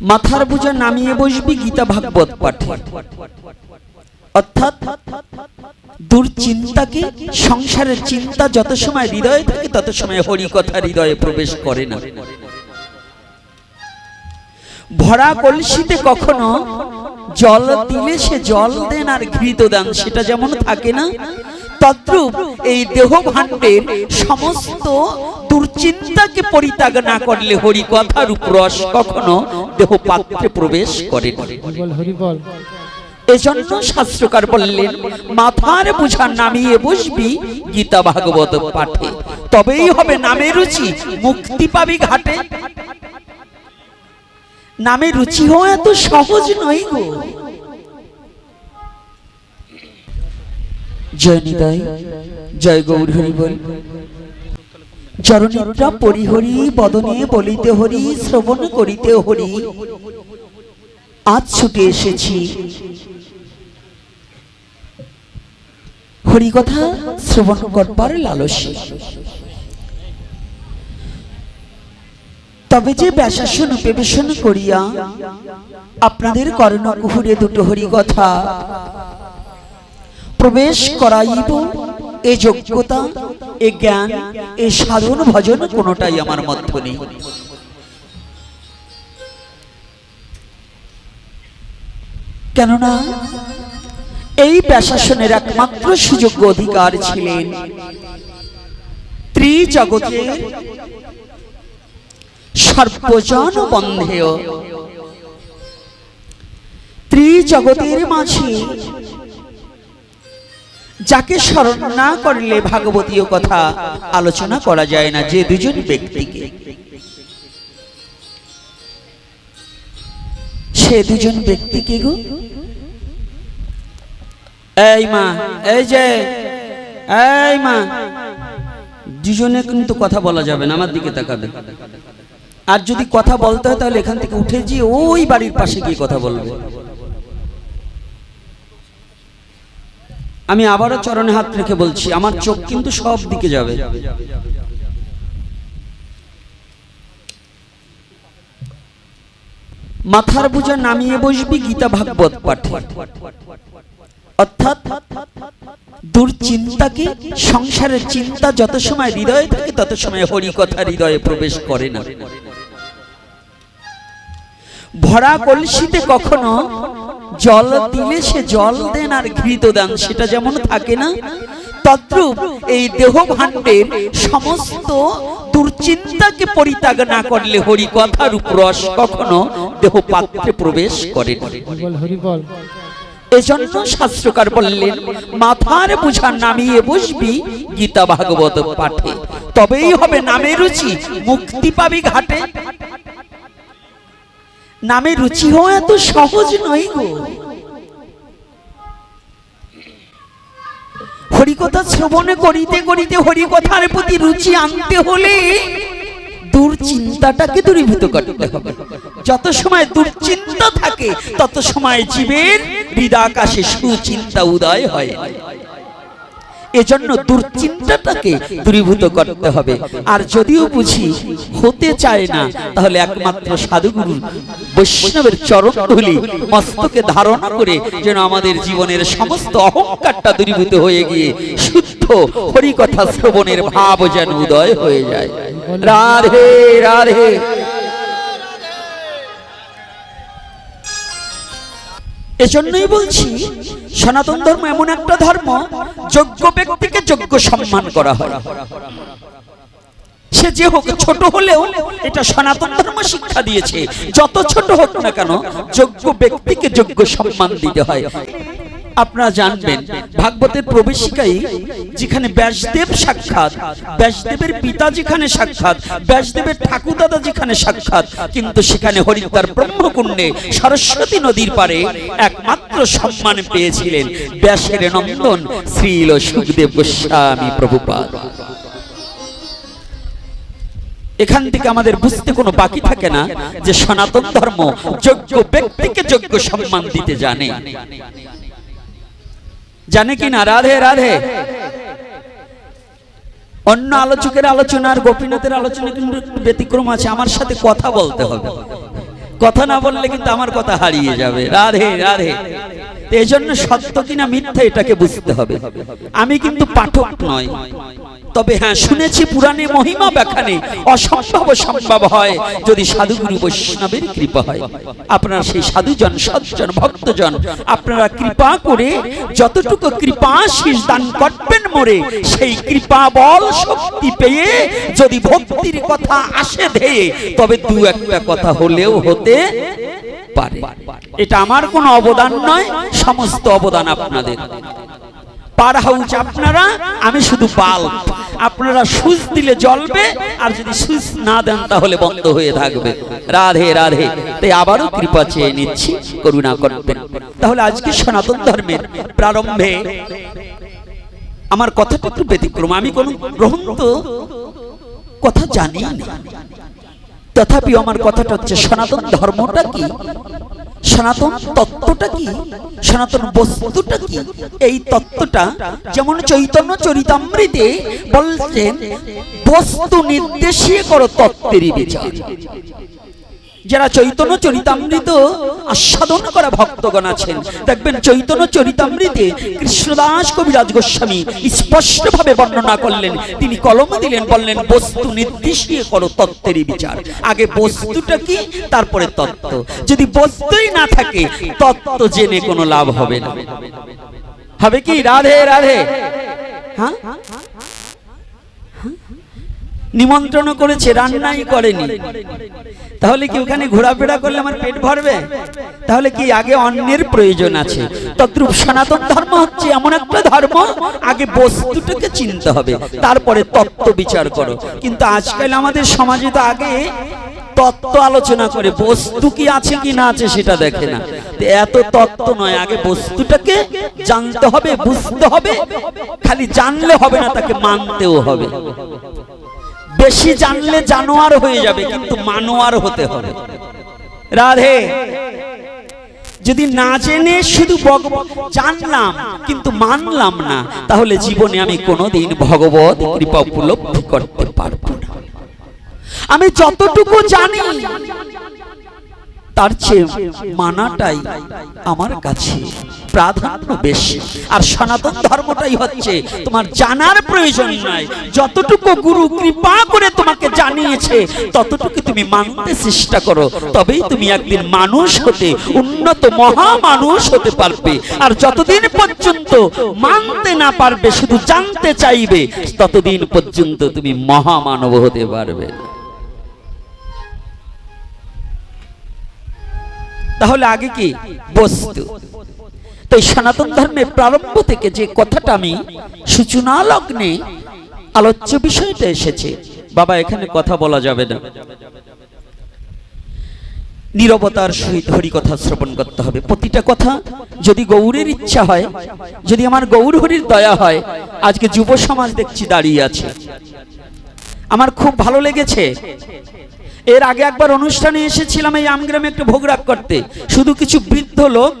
মাথার বোঝা নামিয়ে বসবি গীতা ভাগবত পাঠে। অর্থাৎ দুশ্চিন্তাকে, সংসারের চিন্তা যত সময় হৃদয়ে থাকে, তত সময় হরি কথা হৃদয়ে প্রবেশ করে না। ভরা কলসিতে কখনো জল দিলে সে জল দেন আর ঘৃত দেন, সেটা যেমন থাকে না তদ্রূপ এই দেহ ভাণ্ডের সমস্ত দুশ্চিন্তাকে পরিত্যাগ না করলে হরি কথার রূপরস কখনো দেহ পাত্রে প্রবেশ করে এজন্য শাস্ত্রকার বললেন মাথার বোঝা নামিয়ে বসবি গীতা ভাগবত পাঠে। তবেই হবে নামে রুচি মুক্তি পাবি ঘাটে। নামে রুচি হওয়া এত সহজ নয় গো। জয় নিতাই জয় গৌর হরি বল চরণিদ্রা পরিহরি, বদনে বলিতে হরি, শ্রবণ করিতে হরি। আজ ছুটে এসেছি। হরিকথা শ্রবণ করবার লালসী। তবে যে ব্যাসাসন উপবেশন করিয়া আপনাদের কর্ণকুহুরে দুটো হরিকথা প্রবেশ করাইব। এ যোগ্যতা, এ জ্ঞান, এ সাধন ভজন কোনোটাই আমার মধ্য নেই। কেননা, এই প্রশাসনের একমাত্র সুযোগ্য অধিকার ছিলেন ত্রিজগতের সর্বজন বন্ধেয় ত্রিজগতের মাঝে যাকে স্মরণ না করলে ভাগবতীয় কথা আলোচনা করা যায় না যে দুজন ব্যক্তিকে। সে দুজন ব্যক্তিকে গো? এই মা, এই যে, এই মা, দুজনে কিন্তু কথা বলা যাবে না, আমার দিকে তাকাবে। আর যদি কথা বলতে হয় তাহলে এখান থেকে উঠে গিয়ে ওই বাড়ির পাশে গিয়ে কথা বলবে। আমি আবারও চরণে হাত রেখে বলছি, আমার চোখ কিন্তু সব দিকে যাবে। মাথার বোঝা নামিয়ে বসবি গীতা ভাগবত পাঠে। অর্থাৎ দুশ্চিন্তাকে সংসারের চিন্তা যত সময় হৃদয়ে থাকে, তত সময় হরি কথা হৃদয়ে প্রবেশ করে না। ভরা কলসিতে কখনো জল দিলে সে জল দেন আর ঘৃত দেন সেটা যেমন থাকে না তদ্রূপ এই দেহ ভাণ্ডের সমস্ত দুশ্চিন্তাকে পরিত্যাগ না করলে হরি কথার উপরস কখনো দেহ পাত্রে প্রবেশ করে এজন্য শাস্ত্রকার বললেন মাথার বোঝা নামিয়ে বসবি গীতা ভাগবত পাঠে। তবেই হবে নামে রুচি মুক্তি পাবি ঘাটে। নামে রুচি হওয়া এত সহজ নয় গো। হরিকথা শ্রবণে করিতে করিতে হরিকথার প্রতি রুচি আনতে হলে দুশ্চিন্তাটাকে দূরীভূত করতে হবে। যত সময় দুশ্চিন্তা থাকে তত সময় জীবের হৃদাকাশে সুচিন্তা উদয় হয়। এজন্য দুশ্চিন্তাটাকে দূরীভূত করতে হবে। আর যদিও বুঝি হতে চায় না, তাহলে একমাত্র সাধুগুরু বৈষ্ণবের চরণ ধুলি মস্তকে ধারণা করে যেন আমাদের জীবনের সমস্ত অহংকারটা দূরীভূত হয়ে গিয়ে শুদ্ধ হরিকথা শ্রবণের ভাব যেন উদয় হয়ে যায়। রাধে রাধে। এজন্যই বলছি সনাতন ধর্ম এমন একটা ধর্ম, যোগ্য ব্যক্তিকে যোগ্য সম্মান করা হয়। সে যে হোক ছোট হলেও এটা সনাতন ধর্ম শিক্ষা দিয়েছে। যত ছোট হোক না কেন, যোগ্য ব্যক্তিকে যোগ্য সম্মান দিতে হয়। আপনারা জানবেন, ভাগবতের প্রবেশিকাই যেখানে ব্যাসদেব সাক্ষাৎ, ব্যাসদেবের পিতা যেখানে সাক্ষাৎ, ব্যাসদেবের ঠাকুরদাদা যেখানে সাক্ষাৎ, কিন্তু সেখানে হরিদ্বার ব্রহ্মকুণ্ডে সরস্বতী নদীর পারে একমাত্র সম্মান পেয়েছিলেন ব্যাসের নন্দন শ্রীল সুখদেব গোস্বামী প্রভুপাদ। এখান থেকে আমাদের বুঝতে কোনো বাকি থাকে না যে সনাতন ধর্ম যোগ্য ব্যক্তিকে যোগ্য সম্মান দিতে জানে। জানে কি না রাধে রাধে। অন্য আলোচকের আলোচনা আর গোপীনাথের আলোচনা কিন্তু ব্যতিক্রম আছে। আমার সাথে কথা বলতে হবে। কথা না বললে কিন্তু আমার কথা হারিয়ে যাবে। রাধে রাধে। এই জন্য সত্য কিনা মিথ্যা এটাকে বুঝতে হবে। আমি কিন্তু পাঠক নয়। তবে হ্যাঁ শুনেছি পুরাণে মহিমা ব্যাখানে অসম্ভব সম্ভব হয় যদি সাধুগুরু বৈষ্ণবের কৃপা হয়। আপনারা সেই সাধুজন, সজ্জন, ভক্তজন, আপনারা কৃপা করে যতটুকু কৃপা শীষ দান করবেন মোরে, সেই কৃপা বল শক্তি পেয়ে যদি ভক্তির কথা আসে ধেয়ে, তবে দু একটা কথা হলেও হতে পারে। এটা আমার কোনো অবদান নয়, সমস্ত অবদান আপনাদের। পার হাউস আপনারা, আমি শুধু বাল আপনারা সুইচ দিলে জ্বলবে, আর যদি সুইচ না দেন তাহলে বন্ধ হয়ে থাকবে। রাধে রাধে। তাই আবারও কৃপা চেয়ে নিচ্ছি, করুণা করবেন। তাহলে আজকে সনাতন ধর্মের প্রারম্ভে আমার কথাটা একটু ব্যতিক্রম। আমি কোন গ্রহন্ত কথা জানি না। তথাপি আমার কথাটা হচ্ছে, সনাতন ধর্মটা কি? সনাতন তত্ত্বটা কি? সনাতন বস্তুটা কি? এই তত্ত্বটা যেমন চৈতন্য চরিতামৃতে বলছেন, বস্তু নির্দেশিয়ে করো তত্ত্বেরই বিচার। যারা চৈতন্য চরিতামৃত আস্বাদন করা ভক্তগণ আছেন, দেখবেন চৈতন্য চরিতামৃতে কৃষ্ণদাস কবিরাজ গোস্বামী স্পষ্ট ভাবে বর্ণনা করলেন। তিনি কলম দিলেন, বললেন, বস্তু নির্দিষ্ট করো তত্ত্বেরই বিচার। আগে বস্তুটা কি, তারপরে তত্ত্ব। যদি বস্তুই না থাকে, তত্ত্ব জেনে কোনো লাভ হবে না। হবে কি? রাধে রাধে। হ্যাঁ? নিমন্ত্রণ করেছে, রান্নাই করেনি। তাহলে কি ওখানে ঘোরাফেরা করলে আমার পেট ভরবে? তাহলে কি আগে অন্যের প্রয়োজন আছে? তদ্রূপ সনাতন ধর্ম হচ্ছে এমন একটা ধর্ম, আগে বস্তুটাকে চিনতে হবে, তারপরে তত্ত্ব বিচার করো। কিন্তু আজকাল আমাদের সমাজে তো আগে তত্ত্ব আলোচনা করে, বস্তু কি আছে কি না আছে সেটা দেখে না। এত তত্ত্ব নয়, আগে বস্তুটাকে জানতে হবে, বুঝতে হবে, খালি জানলে হবে না, তাকে মানতেও হবে। বেশি জানলে জানোয়ার হয়ে যাবে, কিন্তু মানোয়ার হতে হবে। রাধে, যদি না জেনে শুধু জানলাম, কিন্তু মানলাম না, তাহলে জীবনে আমি কোনোদিন ভগবত কৃপা উপলব্ধি করতে পারব না। আমি যতটুকু জানি তার চেয়ে মানাটাই আমার কাছে প্রাধান্য বেশি। আর সনাতন ধর্মটাই হচ্ছে তোমার জানার প্রয়োজন নাই। যতটুকু গুরু কৃপা করে তোমাকে জানিয়েছে, ততটুকু তুমি মানতে চেষ্টা করো। তবেই তুমি একদিন মানুষ হতে, উন্নত মহা মানুষ হতে পারবে। আর যতদিন পর্যন্ত মানতে না পারবে, শুধু জানতে চাইবে, ততদিন পর্যন্ত তুমি মহামানব হতে পারবে। তাহলে আগে কি? বস্তু। তো সনাতন ধর্মের প্রারম্ভ থেকে যে কথাটা আমি সূচনা লগ্নে আলোচ্য বিষয়টা এসেছে, বাবা, এখানে কথা বলা যাবে না। নিরবতার সহিত হরি কথা শ্রবণ করতে হবে। প্রতিটা কথা যদি গৌরের ইচ্ছা হয়, যদি আমার গৌর হরির দয়া হয়, আজকে যুব সমাজ দেখছি দাঁড়িয়ে আছে। আমার খুব ভালো লেগেছে এর আগে একবার অনুষ্ঠানে এসেছিলাম এই আমগ্রামে একটু ভোগ রাগ করতে। শুধু কিছু বৃদ্ধ লোক,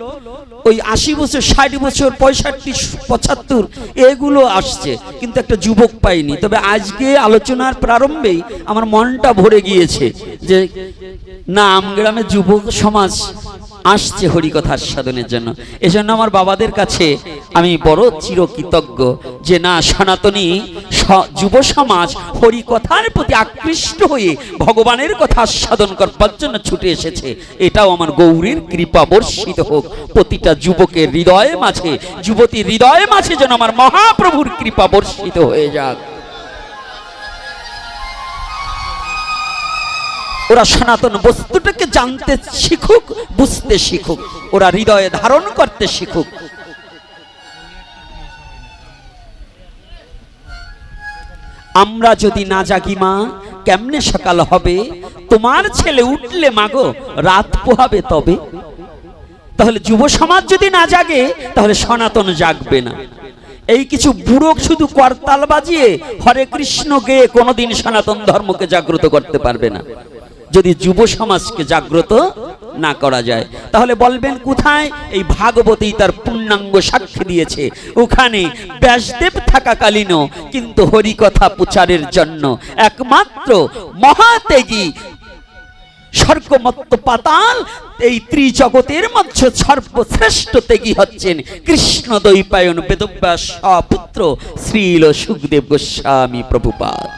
ওই আশি বছর, ষাট বছর, পঁয়ষট্টি, পঁচাত্তর, এগুলো আসছে। কিন্তু একটা যুবক পাইনি। তবে আজকে আলোচনার প্রারম্ভেই আমার মনটা ভরে গিয়েছে যে, না, আমগ্রামে যুবক সমাজ আসছে হরিকথা আস্বাদনের জন্য। এজন্য আমার বাবাদের কাছে আমি বড় চিরকৃতজ্ঞ যে, না, সনাতনী যুব সমাজ হরিকথার প্রতি আকৃষ্ট হয়ে ভগবানের কথা আস্বাদন করবার জন্য ছুটে এসেছে। এটাও আমার গৌরীর কৃপা বর্ষিত হোক। প্রতিটা যুবকের হৃদয়ে মাঝে, যুবতীর হৃদয়ে মাঝে যেন আমার মহাপ্রভুর কৃপা বর্ষিত হয়ে যাক। ওরা সনাতন বস্তুটাকে জানতে শিখুক, বুঝতে শিখুক। ওরা হৃদয়ে ধারণ করতে শিখুক। আমরা যদি না জাগি মা, কেমনে সকাল হবে? তোমার ছেলে উঠলে মাগো, রাত পোহাবে তবে। তাহলে যুব সমাজ যদি না জাগে, তাহলে সনাতন জাগবে না। এই কিছু বুড়ো শুধু করতাল বাজিয়ে হরে কৃষ্ণ গেয়ে কোনোদিন সনাতন ধর্মকে জাগ্রত করতে পারবে না। যদি যুব সমাজকে জাগ্রত না করা যায়। তাহলে বলবেন, কোথায়? এই ভাগবতী তার পূর্ণাঙ্গ সাক্ষী দিয়েছে। ওখানে ব্যাসদেব থাকাকালীনও কিন্তু হরিকথা প্রচারের জন্য একমাত্র মহাতেগী স্বর্গমত্ত পাতাল এই ত্রিজগতের মধ্যে সর্বশ্রেষ্ঠ তেগী হচ্ছেন কৃষ্ণ দৈপায়ন বেদব্যাস পুত্র শ্রীল সুখদেব গোস্বামী প্রভুপাদ।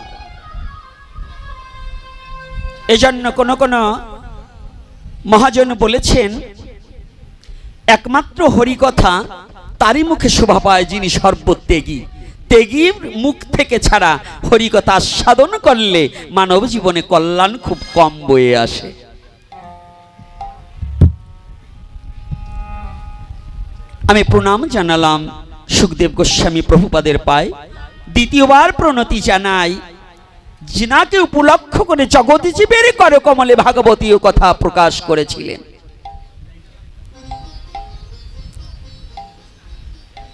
এজন্য কোন কোন মহাজন বলেছেন, একমাত্র হরিকথা তারই মুখে শোভা পায় যিনি সর্বত্যাগী। ত্যাগীর মুখ থেকে ছাড়া হরিকথা আস্বাদন করলে মানব জীবনে কল্যাণ খুব কম বয়ে আসে। আমি প্রণাম জানালাম সুখদেব গোস্বামী প্রভুপাদের পায়। দ্বিতীয়বার প্রণতি জানাই জিনাকে উপলক্ষ করে জগৎজীবের করে কমলে ভাগবতীয় কথা প্রকাশ করেছিলেন।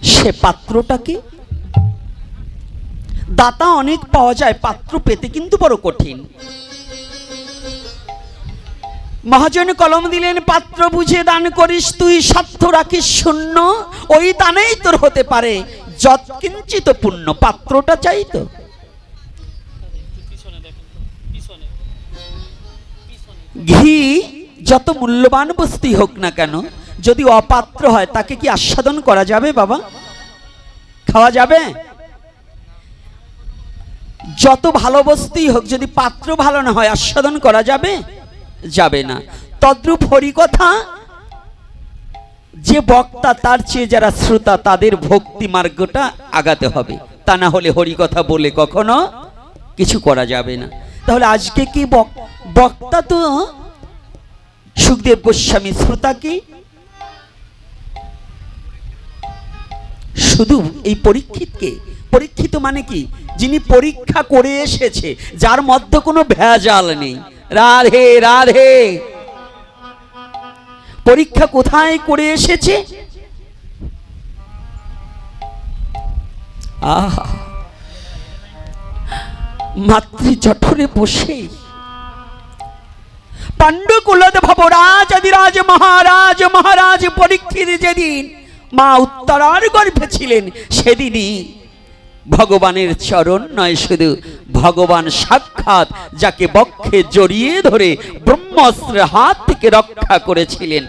সে পাত্রটাকে? দাতা অনেক পাওয়া যায়, পাত্র পেতে কিন্তু বড় কঠিন। মহাজন কলম দিলেন, পাত্র বুঝে দান করিস তুই, স্বার্থ রাখিস শূন্য, ওই দানেই তোর হতে পারে যৎ কিঞ্চিত পুণ্য, পাত্রটা চাই তো। ঘি যত মূল্যবান বস্তুই হোক না কেন, যদি অপাত্র হয়, তাকে কি আস্বাদন করা যাবে বাবা? খাওয়া যাবে? যত ভালো বস্তুই হোক, যদি পাত্র ভালো না হয়, আস্বাদন করা যাবে? যাবে না। তদ্রূপ হরিকথা, যে বক্তা, তার চেয়ে যারা শ্রোতা, তাদের ভক্তি মার্গটা আগাতে হবে। তা না হলে হরিকথা বলে কখনো কিছু করা যাবে না। তাহলে আজকে কি বক- বক্তা তো সুখদেব গোস্বামী শ্রোতা কি? শুধু এই পরীক্ষিতকে? পরীক্ষিত মানে কি? যিনি পরীক্ষা করে এসেছে, যার মধ্যে কোনো ভেজাল নেই। রাধে রাধে। পরীক্ষা কোথায় করে এসেছে? আহা। মাতৃ জঠরে বসে পাণ্ডুকুলদ রাজাদিরাজ মহারাজ মহারাজ পরীক্ষিত যেদিন মা উত্তরার গর্ভে ছিলেন সেদিনই। ভগবানের চরণ নয় শুধু, ভগবান সাক্ষাৎ যাকে বক্ষে জড়িয়ে ধরে ব্রহ্মস্ত্রের হাত থেকে রক্ষা করেছিলেন।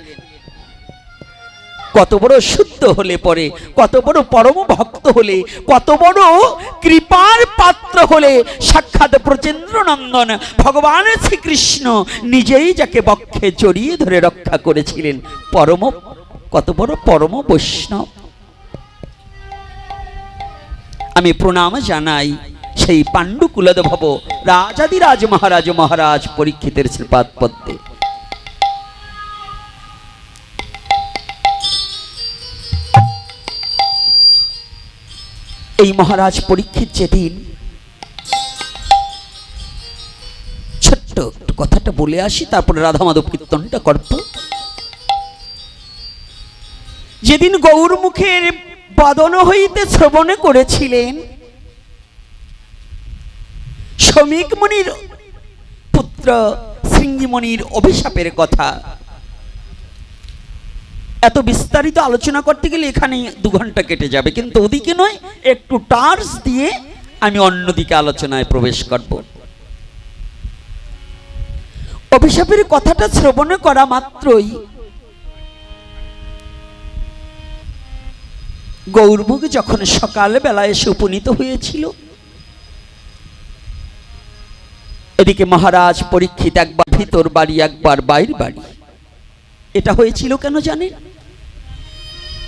কত বড় শুদ্ধ হলে পরে, কত বড় পরম ভক্ত হলে, কত বড় কৃপার পাত্র হলে, সাক্ষাৎ প্রচেন্দ্র নন্দন, ভগবান শ্রীকৃষ্ণ নিজেই যাকে বক্ষে জড়িয়ে ধরে রক্ষা করেছিলেন। পরম, কত বড় পরম বৈষ্ণব। আমি প্রণাম জানাই সেই পাণ্ডুকুলদ ভব রাজাদিরাজ মহারাজ মহারাজ পরীক্ষিতের শ্রীপাদ পদ্মে এই মহারাজ পরীক্ষিত যেদিন ছোট্ট একটু কথাটা বলে আসি, তারপরে রাধা মাধব কীর্তনটা করত। যেদিন গৌর মুখের বাদন হইতে শ্রবণে করেছিলেন শ্রমিক মনির পুত্র শৃঙ্গিমণির অভিশাপের কথা এত বিস্তারিত আলোচনা করতে গেলে এখানে দু ঘণ্টা কেটে যাবে। কিন্তু ওদিকে নয়, একটু টার্স দিয়ে আমি অন্যদিকে আলোচনায় প্রবেশ করব। অভিশাপের কথাটা শ্রবণ করা মাত্রই গৌরমুখ যখন সকালবেলা এসে উপনীত হয়েছিল, এদিকে মহারাজ পরীক্ষিত একবার ভিতর বাড়ি, একবার বাইর বাড়ি। এটা হয়েছিল কেন জানেন?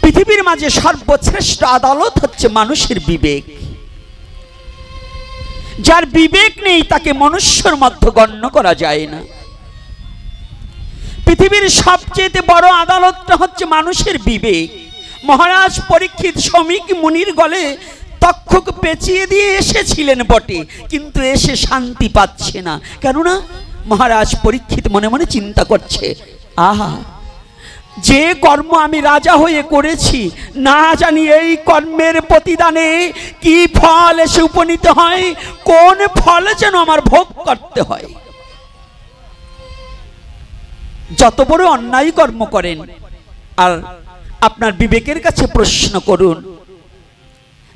পৃথিবীর মাঝে সর্বশ্রেষ্ঠ আদালত হচ্ছে মানুষের বিবেক। যার বিবেক নেই, তাকে মনুষ্যর মধ্যে গণ্য করা যায় না। পৃথিবীর সবচেয়ে বড় আদালতটা হচ্ছে মানুষের বিবেক। মহারাজ পরীক্ষিত শ্রমিক মুনির গলে তক্ষক পেঁচিয়ে দিয়ে এসেছিলেন বটে, কিন্তু এসে শান্তি পাচ্ছে না। কেননা মহারাজ পরীক্ষিত মনে মনে চিন্তা করছে, আহা যে কর্ম আমি রাজা হয়ে করেছি, না জানি এই কর্মের প্রতিদানে কি ফল এসে উপনীত হয়, কোন ফল যেন আমার ভোগ করতে হয়। যত বড় অন্যায় কর্ম করেন, আর আপনার বিবেকের কাছে প্রশ্ন করুন,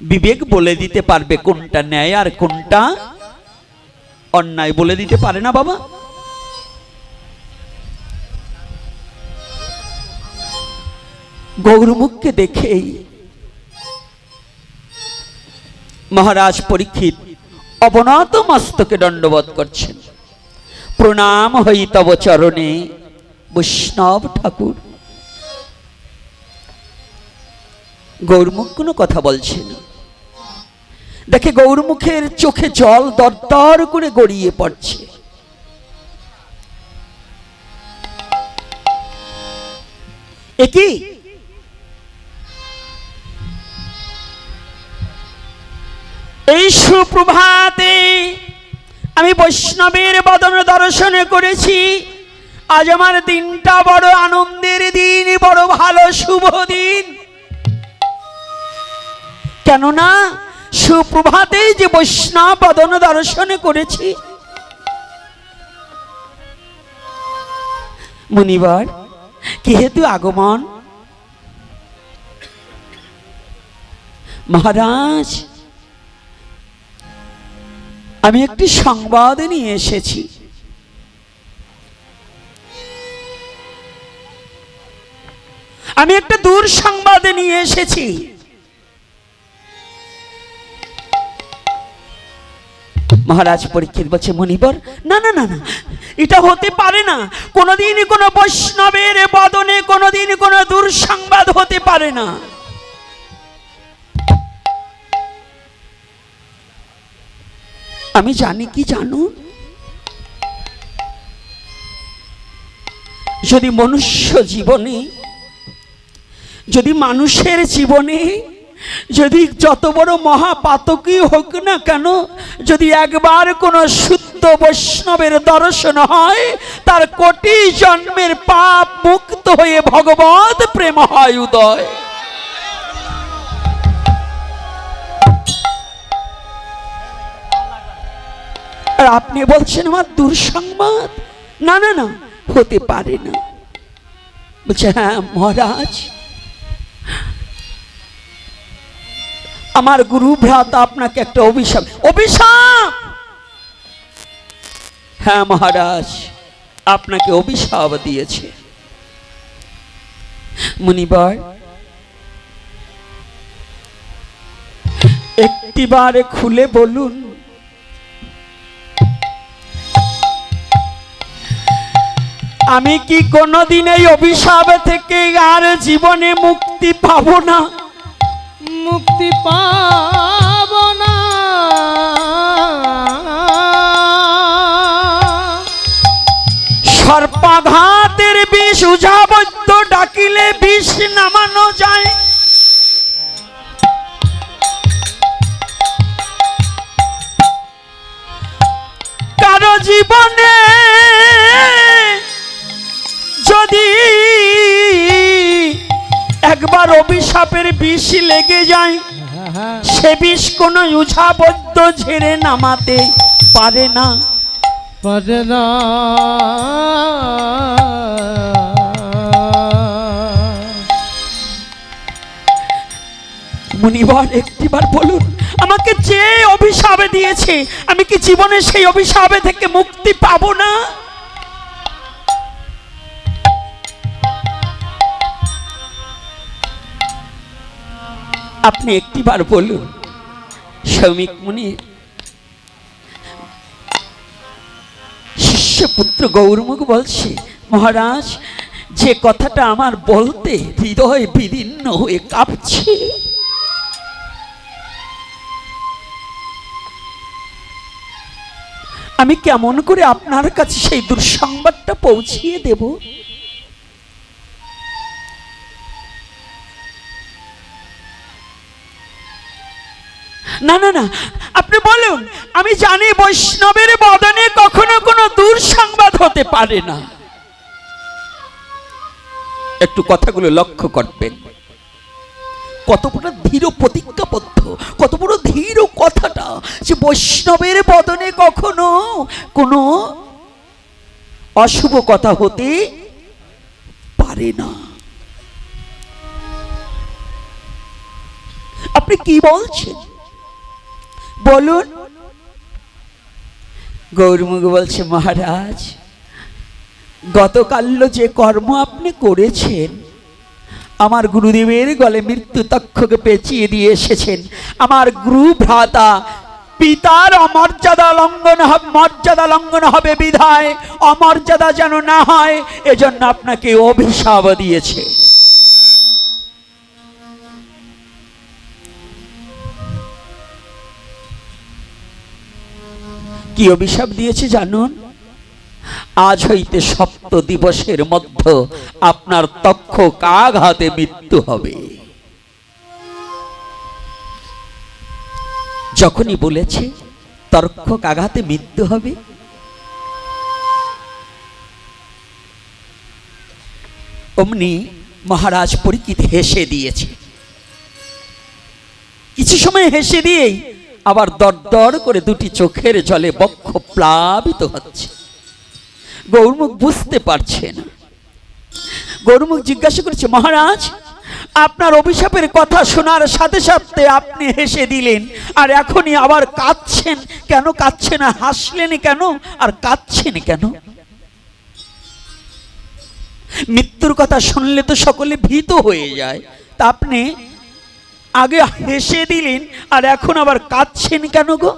বিবেক বলে দিতে পারবে কোনটা ন্যায় আর কোনটা অন্যায় বলে দিতে পারে না বাবা। গৌরমুখকে দেখেই মহারাজ পরীক্ষিত অবনত মস্তকে দণ্ডবোধ করছেন। প্রণাম হই চরণে বৈষ্ণব ঠাকুর। গৌরমুখ কোনো কথা বলছে না। দেখে গৌরমুখের চোখে জল দরদর করে গড়িয়ে পড়ছে। একই এই সুপ্রভাতে আমি বৈষ্ণবের বদন দর্শন করেছি। আজ আমার দিনটা বড় আনন্দের দিন, বড় ভালো, শুভ দিন। কেননা সুপ্রভাতে যে বৈষ্ণব বদন দর্শন করেছি। মুনিবার যেহেতু আগমন? মহারাজ আমি একটি সংবাদ নিয়ে এসেছি। আমি একটা দূর সংবাদ নিয়ে এসেছি। মহারাজ পরীক্ষিত বলছে মণিবর না না না না, এটা হতে পারে না। কোনোদিন কোনো বৈষ্ণবের বদনে কোনোদিন কোনো দুঃসংবাদ হতে পারে না। আমি জানি, কি জানো? যদি মনুষ্য জীবনে, যদি মানুষের জীবনে, যদি যত বড় মহাপাতকই হোক না কেন, যদি একবার কোনো শুদ্ধ বৈষ্ণবের দর্শন হয়, তার কোটি জন্মের পাপ মুক্ত হয়ে ভগবত প্রেম হয় উদয়। আর আপনি বলছেন আমার দুঃসংবাদ? না না না, হতে পারে না। বলছে হ্যাঁ মহারাজ। আমার গুরু ভ্রাতা আপনাকে একটা অভিশাপ অভিশাপ! হ্যাঁ মহারাজ, আপনাকে অভিশাপ দিয়েছে। মুনিবার, একটিবার খুলে বলুন আমি কি কোনোদিন এই অভিশাপ থেকে আর জীবনে মুক্তি পাব না? মুক্তি পাব না। সর্পাঘাতের বিষ উজাবদ্ধ ডাকিলে বিষ নামানো যায়। কারও জীবনে যদি একবার অভিশাপের বিষ লেগে যায় সে বিষ কোনো উঝাবদ্ধ ঝেড়ে নামাতে পারে না। পারে না। মুনিবার একটিবার বলুন আমাকে যে অভিশাপে দিয়েছে আমি কি জীবনে সেই অভিশাপে থেকে মুক্তি পাবো না? আপনি একটিবার বলুন, শ্রমিক মুনি, শিষ্যপুত্র গৌরমুখ বলছে, মহারাজ, যে কথাটা আমার বলতে হৃদয় বিদীর্ণ হয়ে কাঁপছে। আমি কেমন করে আপনার কাছে সেই দুঃসংবাদটা পৌঁছিয়ে দেব? না না না, আপনি বলুন, আমি জানি বৈষ্ণবের বদনে কখনো কোনো দুঃসংবাদ হতে পারে না। একটু কথাগুলো লক্ষ্য করবেন। কত বড় ধীর প্রতিজ্ঞাবদ্ধ, কত বড় ধীর কথাটা যে বৈষ্ণবের বদনে কখনো কোনো অশুভ কথা হতে পারে না। আপনি কি বলছেন? বলুন। গৌরমুখ বলছে, মহারাজ, গতকাল যে কর্ম আপনি করেছেন, আমার গুরুদেবের গলে মৃত্যু তক্ষকে পেঁচিয়ে দিয়ে এসেছেন। আমার গুরু ভ্রাতা পিতার অমর্যাদা লঙ্ঘন হবে মর্যাদা লঙ্ঘন হবে বিধায়, অমর্যাদা যেন না হয়, এজন্য আপনাকে অভিশাপ দিয়েছে। কি অভিশাপ দিয়েছে জানুন? আজ হইতে সপ্ত দিবসের মধ্যে আপনার তক্ষ কাঘাতে মৃত্যু হবে। যখনই বলেছে তর্ক কাঘাতে মৃত্যু হবে? অমনি মহারাজ পরীক্ষিত হেসে দিয়েছে। কিছু সময় হেসে দিয়েই আবার দরদর করে দুটি চোখের জলে বক্ষ প্লাবিত হচ্ছে। গৌরমুখ বুঝতে পারছে না। গৌরমুখ জিজ্ঞাসা করেছে, মহারাজ, আপনার অভিশাপের কথা শোনার সাথে সাথে আপনি হেসে দিলেন, আর এখনই আবার কাঁদছেন কেন? কাঁদছেন আর হাসলেন কেন? আর কাঁদছেন কেন? মৃত্যুর কথা শুনলে তো সকলে ভীত হয়ে যায়। তা আপনি আগে হেসে দিলেন, আর এখন আবার কাঁদছেন কেন গো?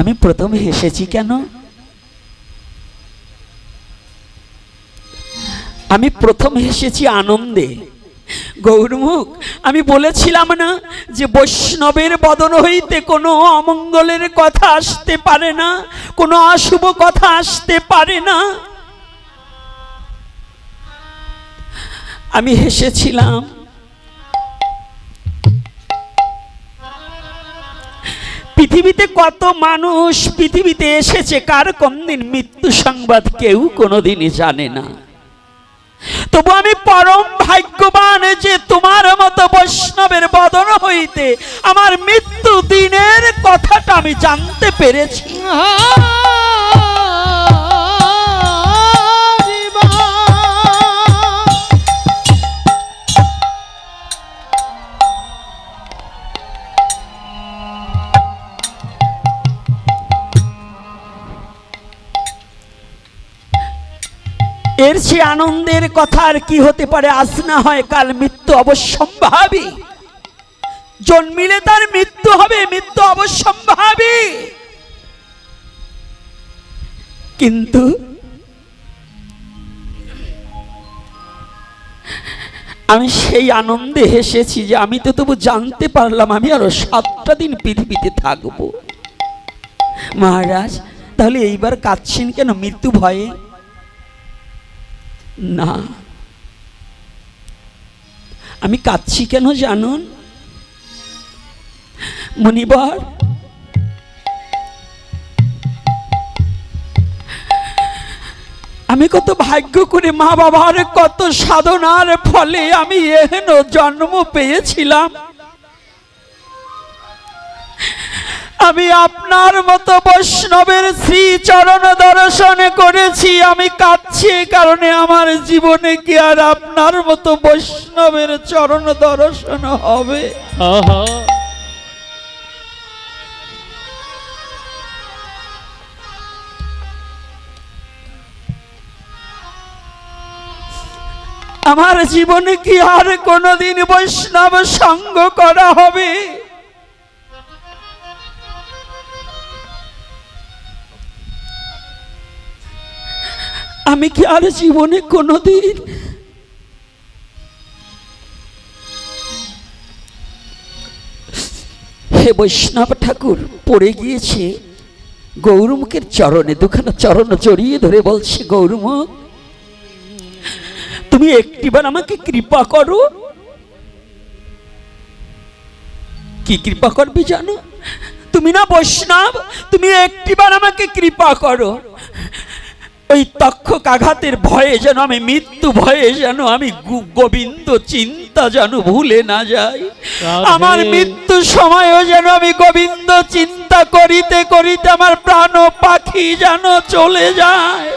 আমি প্রথম হেসেছি কেন? আমি প্রথম হেসেছি আনন্দে। গৌরমুখ, আমি বলেছিলাম না যে বৈষ্ণবের বদন হইতে কোনো অমঙ্গলের কথা আসতে পারে না, কোনো অশুভ কথা আসতে পারে না। আমি হেসেছিলাম। পৃথিবীতে কত মানুষ, পৃথিবীতে এসেছে, কার কোনদিন মৃত্যু সংবাদ কেউ কোনোদিনই জানে না। তবু আমি পরম ভাগ্যবান যে তোমার মতো বৈষ্ণবের বদন হইতে আমার মৃত্যু দিনের কথাটা আমি জানতে পেরেছি। এর সে আনন্দের কথা আর কি হতে পারে? আজ না হয় কাল মৃত্যু অবশ্যম্ভাবী। জন্মিলে তার মৃত্যু হবে, মৃত্যু অবশ্যম্ভাবী। কিন্তু আমি সেই আনন্দে হেসেছি যে আমি তো তবু জানতে পারলাম আমি আরও সাতটা দিন পৃথিবীতে থাকব। মহারাজ, তাহলে এইবার কাঁদছেন কেন? মৃত্যু ভয়ে না। আমি কাঁদছি কেন জানুন? মনিবার আমি কত ভাগ্য করে মা বাবার কত সাধনার ফলে আমি এহেন জন্ম পেয়েছিলাম। আমি আপনার মতো বৈষ্ণবের শ্রী চরণ দর্শন করেছি আমি কাঁদছি কারণে আমার জীবনে কি আর আপনার মতো বৈষ্ণবের চরণ দর্শন হবে? আমার জীবনে কি আর কোনোদিন বৈষ্ণব সঙ্গ করা হবে? আমি কি আর জীবনে কোনোদিন হে বৈষ্ণব ঠাকুর, পড়ে গিয়েছে। গৌরমুখের চরণে, দুখানা চরণ জড়িয়ে ধরে বলছে, গৌরমুখ, তুমি একটিবার আমাকে কৃপা করো। কি কৃপা করবে জানো? তুমি না বৈষ্ণব, তুমি একটিবার আমাকে কৃপা করো। ওই তক্ষক আঘাতের ভয়ে যেন আমি মৃত্যু ভয়ে যেন আমি গোবিন্দ চিন্তা যেন ভুলে না যাই। আমার মৃত্যু সময়ও যেন আমি গোবিন্দ চিন্তা করিতে করিতে আমার প্রাণ পাখি যেন চলে যায়।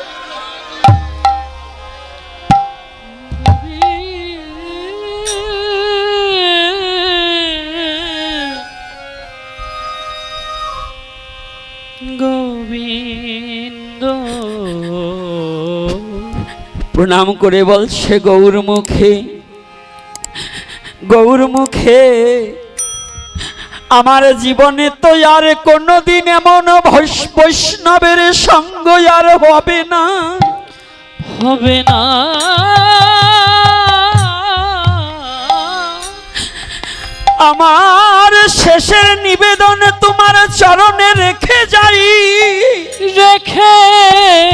প্রণাম করে বলছে গৌর মুখে। গৌর মুখে। আমার জীবনে তো আর কোনোদিন এমন বৈষ্ণবের সঙ্গ আর হবে না। হবে না। আমার শেষের নিবেদন তোমার চরণে রেখে যাই। রেখে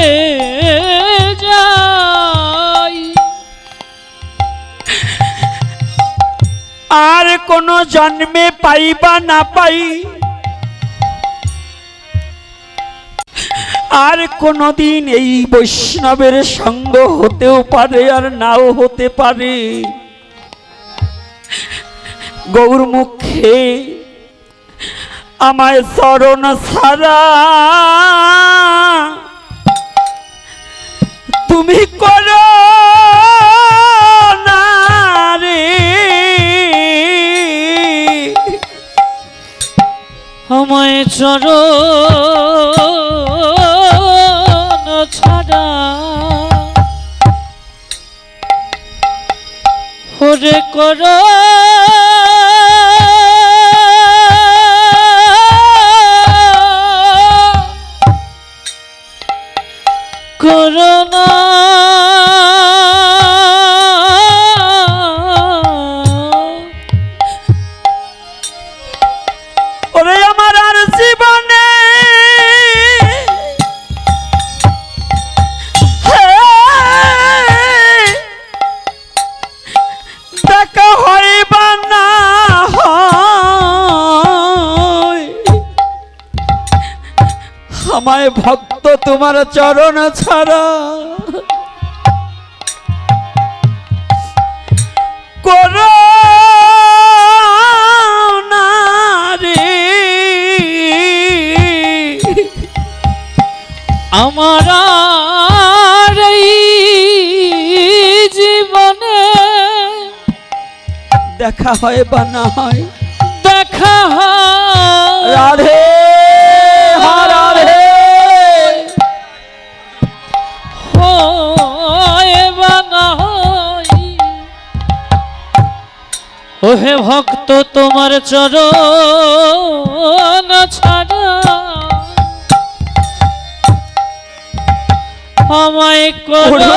কোন জন্মে পাই বা না পাই, আর কোনদিন এই বৈষ্ণবের সঙ্গ হতেও পারে আর নাও হতে পারে। গৌর মুখে আমায় চরণ সারা আমায় চরণ ছাড়া। হরে কর তোমার চরণ ছাড়া। করো না রে। আমার জীবনে দেখা হয় বা না হয়? দেখা হয়। রাধে ওহে ভক্ত তোমার চরণ ছাড়া আমায় করো